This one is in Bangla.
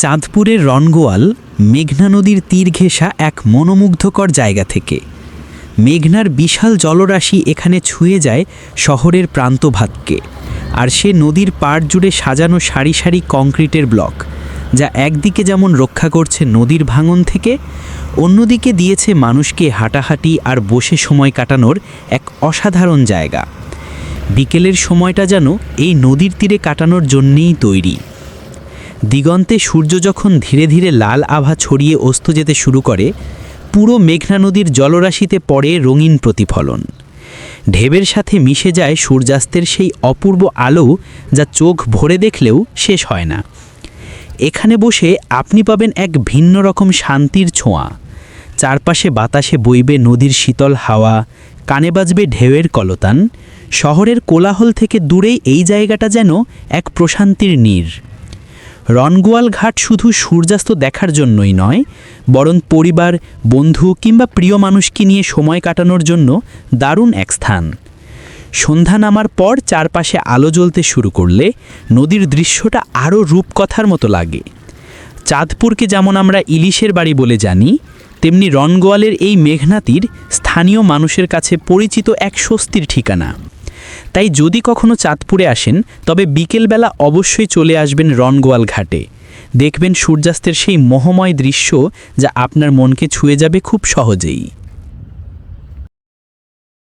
চাঁদপুরের রনগোয়াল মেঘনা নদীর তীর ঘেঁষা এক মনোমুগ্ধকর জায়গা থেকে। মেঘনার বিশাল জলরাশি এখানে ছুঁয়ে যায় শহরের প্রান্তভাগকে। আর সে নদীর পাড় জুড়ে সাজানো সারি সারি কংক্রিটের ব্লক, যা একদিকে যেমন রক্ষা করছে নদীর ভাঙন থেকে, অন্যদিকে দিয়েছে মানুষকে হাঁটাহাঁটি আর বসে সময় কাটানোর এক অসাধারণ জায়গা। বিকেলের সময়টা যেন এই নদীর তীরে কাটানোর জন্যেই তৈরি। দিগন্তে সূর্য যখন ধীরে ধীরে লাল আভা ছড়িয়ে অস্ত যেতে শুরু করে, পুরো মেঘনা নদীর জলরাশিতে পড়ে রঙিন প্রতিফলন। ঢেবের সাথে মিশে যায় সূর্যাস্তের সেই অপূর্ব আলো যা চোখ ভরে দেখলেও শেষ হয় না। এখানে বসে আপনি পাবেন এক ভিন্ন রকম শান্তির ছোঁয়া। চারপাশে বাতাসে বইবে নদীর শীতল হাওয়া, কানে বাজবে ঢেউয়ের কলতান, শহরের কোলাহল থেকে দূরেই এই জায়গাটা যেন এক প্রশান্তির নীর। রনগোয়াল ঘাট শুধু সূর্যাস্ত দেখার জন্যই নয়, বরং পরিবার, বন্ধু কিংবা প্রিয় মানুষকে নিয়ে সময় কাটানোর জন্য দারুণ এক স্থান। সন্ধ্যা নামার পর চারপাশে আলো জ্বলতে শুরু করলে নদীর দৃশ্যটা আরও রূপকথার মতো লাগে। চাঁদপুরকে যেমন আমরা ইলিশের বাড়ি বলে জানি, তেমনি রনগোয়ালের এই মেঘনাতির স্থানীয় মানুষের কাছে পরিচিত এক স্বস্তির ঠিকানা। তাই যদি কখনো চাঁদপুরে আসেন, তবে বিকেলবেলা অবশ্যই চলে আসবেন রনগোয়াল ঘাটে। দেখবেন সূর্যাস্তের সেই মহময় দৃশ্য যা আপনার মনকে ছুঁয়ে যাবে খুব সহজেই।